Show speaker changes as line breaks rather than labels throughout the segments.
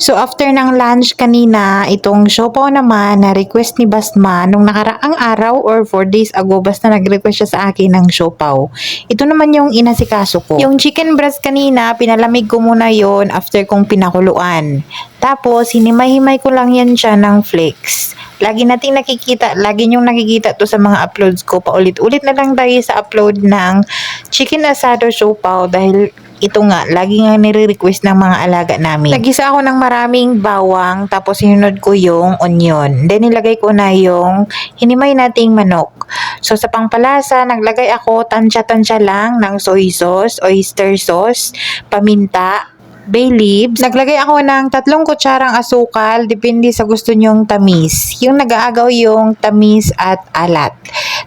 So after ng lunch kanina, itong siopaw naman na request ni Basma nung nakaraang araw or 4 days ago basta nag-request siya sa akin ng siopaw. Ito naman yung inasikaso ko. Yung chicken breast kanina, pinalamig ko muna yon after kong pinakuluan. Tapos, hinimay-himay ko lang yan siya ng flakes. Lagi nating nakikita, lagi nyong nakikita to sa mga uploads ko. Paulit-ulit na lang tayo sa upload ng chicken asado siopaw dahil ito nga, lagi nga nire-request ng mga alaga namin. Nagisa ako ng maraming bawang, tapos sinunod ko yung onion. Then nilagay ko na yung hinimay nating manok. So sa pangpalasa, naglagay ako tansya-tansya lang ng soy sauce, oyster sauce, paminta, bay leaves. Naglagay ako ng tatlong kutsarang asukal, depende sa gusto nyong tamis. Yung nag-aagaw yung tamis at alat.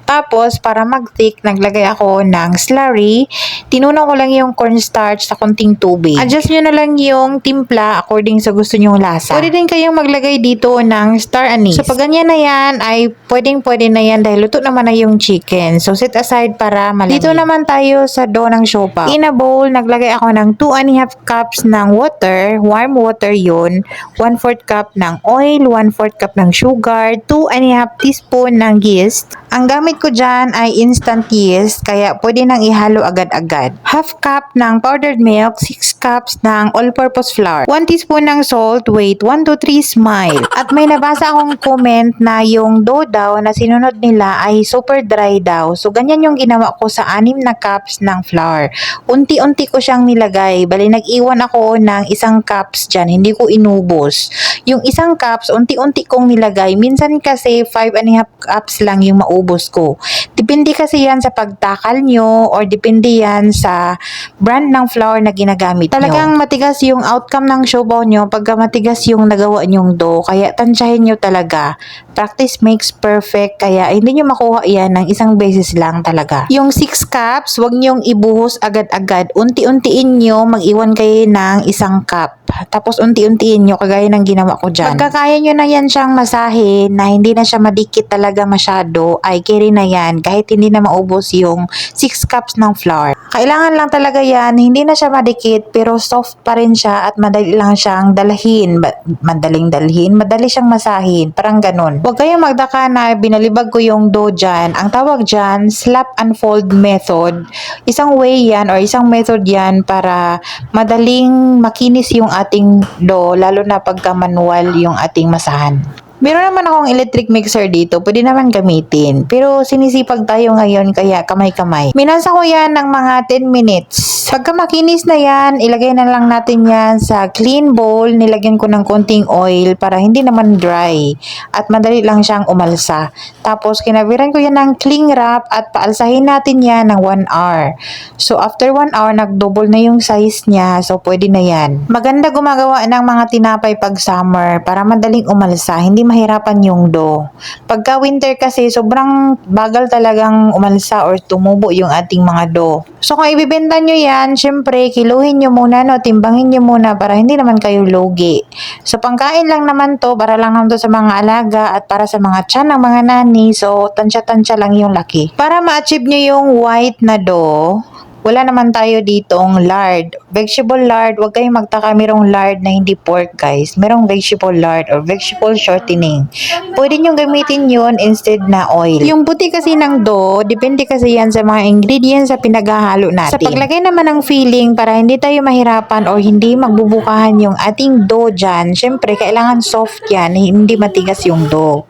Tapos, para mag-thick, naglagay ako ng slurry. Tinunaw ko lang yung cornstarch sa konting tubig. Adjust nyo na lang yung timpla according sa gusto nyong lasa. Pwede din kayong maglagay dito ng star anise. So, pag ganyan na yan, ay pwedeng-pwede na yan dahil luto naman na yung chicken. So, set aside para malamig. Dito naman tayo sa dough ng siopaw. In a bowl, naglagay ako ng 2 and a half cups ng water. Warm water yun. 1 4 cup ng oil, 1 4 cup ng sugar, 2 and a half teaspoon ng yeast. Ang gamit ko dyan ay instant yeast, kaya pwede nang ihalo agad-agad. Half cup ng powdered milk, 6 cups ng all-purpose flour, 1 teaspoon ng salt, wait, 1 to 3 smile. At may nabasa akong comment na yung dough daw na sinunod nila ay super dry daw. So, ganyan yung ginawa ko sa 6 na cups ng flour. Unti-unti ko siyang nilagay. Bali, nag-iwan ako ng isang cups dyan. Hindi ko inubos. Yung isang cups, unti-unti kong nilagay. Minsan kasi 5 and a half cups lang yung maubos ko. Depende kasi yan sa pagtakal nyo or depende yan sa brand ng flour na ginagamit nyo. Talagang matigas yung outcome ng siopaw nyo pagka matigas yung nagawa nyong dough. Kaya tansyahin nyo talaga. Practice makes perfect. Kaya hindi nyo makuha yan ng isang beses lang talaga. Yung 6 cups, wag nyong ibuhos agad-agad. Unti-untiin nyo, mag-iwan kayo ng isang cup. Tapos unti-untiin nyo, kagaya ng ginawa ko dyan. Pagka kaya nyo na yan siyang masahin, na hindi na siya madikit talaga masyado, ay carry na yan, kahit hindi na maubos yung 6 cups ng flour. Kailangan lang talaga yan, hindi na siya madikit, pero soft pa rin siya at madali lang siyang dalhin. Ba- madaling dalhin, madali siyang masahin, parang ganun. Huwag kayong magdaka na binalibag ko yung dough dyan. Ang tawag dyan, slap and fold method. Isang way yan or isang method yan para madaling makinis yung ating dough, lalo na pagka manual yung ating masahan. Meron naman akong electric mixer dito, pwede naman gamitin. Pero sinisipag tayo ngayon kaya kamay-kamay. Minasa ko yan ng mga 10 minutes. Pagka makinis na yan, ilagay na lang natin yan sa clean bowl. Nilagyan ko ng konting oil para hindi naman dry. At madali lang siyang umalsa. Tapos kinabiran ko yan ng cling wrap at paalsahin natin yan ng 1 hour. So after 1 hour, nag-double na yung size niya. So pwede na yan. Maganda gumagawa ng mga tinapay pag summer para madaling umalsa. Hindi mahirapan yung dough. Pagka winter kasi, sobrang bagal talagang umalsa or tumubo yung ating mga dough. So kung ibibenta nyo yan, syempre, kiluhin nyo muna, no, timbangin nyo muna para hindi naman kayo logi. So pangkain lang naman to, para lang naman to sa mga alaga at para sa mga tiyan ng mga nani. So tansya-tansya lang yung laki. Para ma-achieve nyo yung white na dough, wala naman tayo ditong lard. Vegetable lard, huwag kayong magtaka merong lard na hindi pork guys. Merong vegetable lard or vegetable shortening. Pwede nyo gamitin yun instead na oil. Yung puti kasi ng dough, depende kasi yan sa mga ingredients sa pinaghahalo natin. Sa paglagay naman ng filling para hindi tayo mahirapan or hindi magbubukahan yung ating dough dyan, syempre kailangan soft yan, hindi matigas yung dough.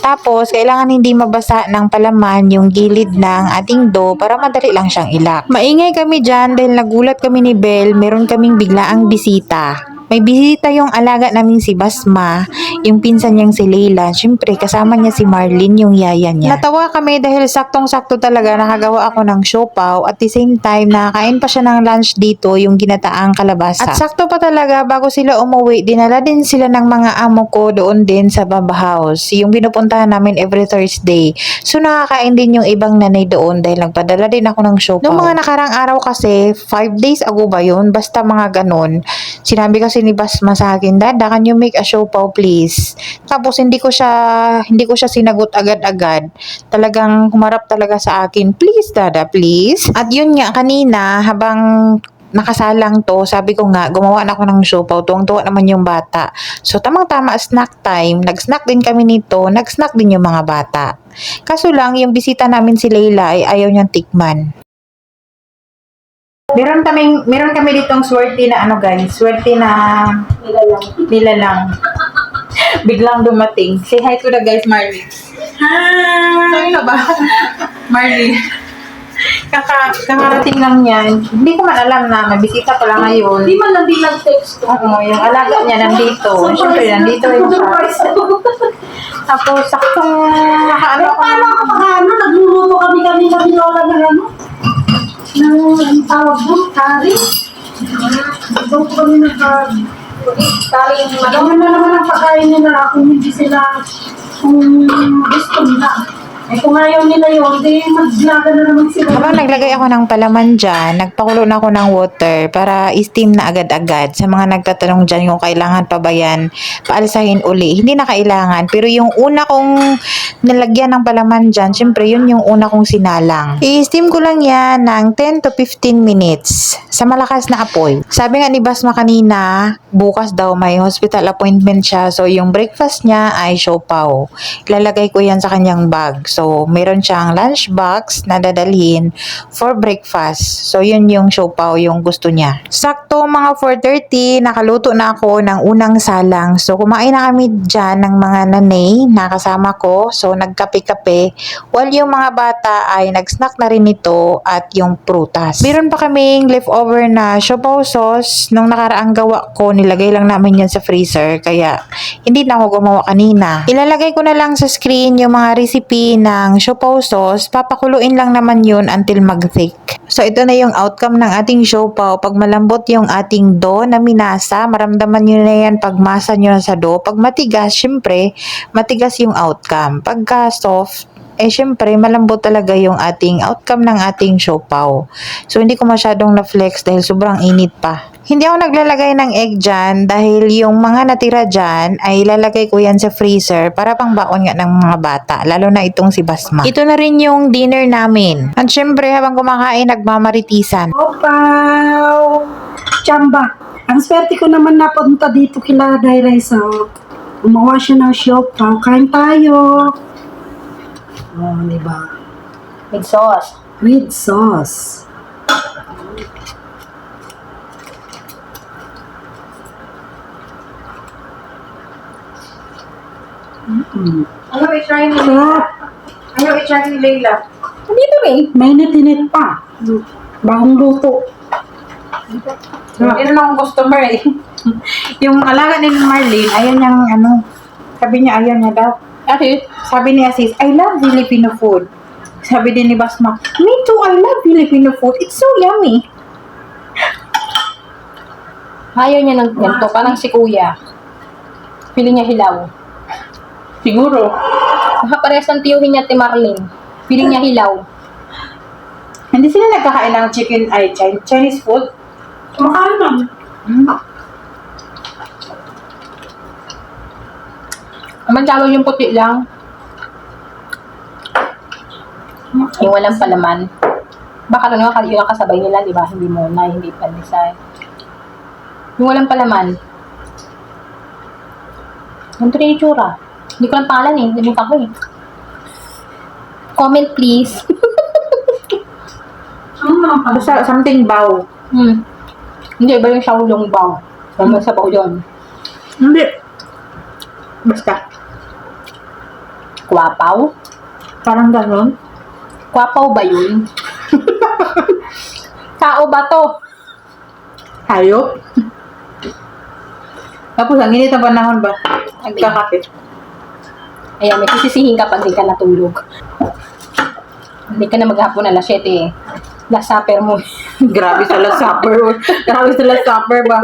Tapos, kailangan hindi mabasa ng palaman yung gilid ng ating dough para madali lang siyang ilak. Maingay kami dyan dahil nagulat kami ni Belle, meron kaming biglaang bisita. May bisita yung alaga namin si Basma, yung pinsan niyang si Leila. Siyempre, kasama niya si Marlene, yung yaya niya. Natawa kami dahil saktong-sakto talaga nakagawa ako ng siopaw. At the same time, nakakain pa siya ng lunch dito, yung ginataang kalabasa. At sakto pa talaga, bago sila umuwi, dinala din sila ng mga amo ko doon din sa Baba House. Yung binupuntahan namin every Thursday. So, nakakain din yung ibang nanay doon dahil nagpadala din ako ng siopaw. Noong mga nakarang araw kasi, 5 days ago ba yun? Basta mga ganun. Sinabi kasi ni Basma sa akin, Dada, can you make a siopaw please? Tapos hindi ko siya hindi ko siya sinagot agad-agad. Talagang humarap talaga sa akin, please Dada, please. At yun nga kanina habang nakasalang to, sabi ko nga, gumawa na ako ng siopaw. Tuwang-tuwa naman yung bata. So, tamang-tama snack time. Nag-snack din kami nito. Nag-snack din yung mga bata. Kaso lang, yung bisita namin si Leila ay ayaw niyang tikman. Meron kaming, meron kami ditong swerte na ano guys, swerte na
Nilalang.
nilalang. Biglang dumating. Say hi to the guys, Marley.
Hi!
Saan na ba? Marley. Kaka, kakarating lang yan. Hindi ko man alam na may bisita pala ngayon.
Di man lang din nag-text ko.
Oo, yung alaga niya nandito. Siyempre, nandito rin siya. Tapos, saktong nakaano ako
paano kapag ano, nagluluto kami kami tawag doon, curry. Doon po kami curry. Curry yung? Ano na naman ang pagkain nila kung hindi sila kung gusto nila. Eh kung ayaw nila yun, di maglaga na naman sila.
Habang naglagay ako ng palaman dyan, nagpakulo na ako ng water para steam na agad-agad. Sa mga nagtatanong dyan kung kailangan pa ba yan, paalsahin uli. Hindi na kailangan. Pero yung una kong nalagyan ng palaman dyan, syempre yun yung una kong sinalang. I-steam ko lang yan ng 10 to 15 minutes sa malakas na apoy. Sabi nga ni Basma kanina, bukas daw may hospital appointment siya. So yung breakfast niya ay siopaw. Ilalagay ko yan sa kanyang bag. So, meron siyang lunch box na dadalhin for breakfast. So, yun yung siopaw yung gusto niya. Sakto mga 4.30, nakaluto na ako ng unang salang. So, kumain na kami dyan ng mga nanay na kasama ko. So, nagkape-kape. While yung mga bata ay nag-snack na rin ito at yung prutas. Meron pa kaming leftover na siopaw sauce. Nung nakaraang gawa ko, nilagay lang namin yan sa freezer. Kaya, hindi na ako gumawa kanina. Ilalagay ko na lang sa screen yung mga recipe ng siopaw sauce. Papakuluin lang naman yun until mag-thick. So, ito na yung outcome ng ating siopaw. Pag malambot yung ating dough na minasa, maramdaman nyo na yan pag masa nyo na sa dough. Pag matigas, syempre, matigas yung outcome. Pagka soft, eh syempre malambot talaga yung ating outcome ng ating siopaw. So hindi ko masyadong na-flex dahil sobrang init pa. Hindi ako naglalagay ng egg dyan dahil yung mga natira dyan ay ilalagay ko yan sa freezer para pang baon nga ng mga bata, lalo na itong si Basma. Ito na rin yung dinner namin. At syempre habang kumakain, nagmamaritisan.
Opaw! Chamba. Ang swerte ko naman napunta dito kila Dairay sa gumawa siya ng siopaw. Kain tayo. Oh, di ba?
With sauce.
With sauce. Mm.
Ano i-try ni
Sarap.
Ano i-try ni Leila?
Dito rin.
Mainit-init pa. Bagong luto.
Yun ang akong customer eh. yung alaga ni Marlene, ayaw niyang ano, sabi niya ayaw niya daw.
Kasi,
Sabi ni Asis, I love Filipino food. Sabi din ni Basma, me too, I love Filipino food. It's so yummy.
ayaw niya ng ganito. Parang si kuya. Pili niya hilaw.
Siguro.
Baka parehas ng tiyuhin niya, ti Marlene. Pili niya hilaw.
Hindi sila nagkakain ng chicken, ay, Chin- Chinese food.
Kumakain lang.
Naman tawag yung puti lang. Yung walang palaman. Baka ano nga yung kasabay nila, di ba? Hindi mo na, hindi pandesal. Yung walang palaman. Ganito rin yung itsura. Hindi ko lang pangalan eh. Nalimutan ko eh. Comment please.
Ano naman pala?
Basta something bao.
hmm. Hindi, iba yung Shaolong Bao. Tama sa bao yun.
Hindi. Basta.
Kwapaw?
Parang ganon.
Kwapaw ba yun? Tao ba to?
Hayop. Tapos, ang init na panahon ba? Nagkakape.
Ayan, may sisisihin ka pag di ka natulog. Hindi ka na maghapon alas 7 eh. Last supper mo.
Grabe sa last supper. Grabe sa last supper ba?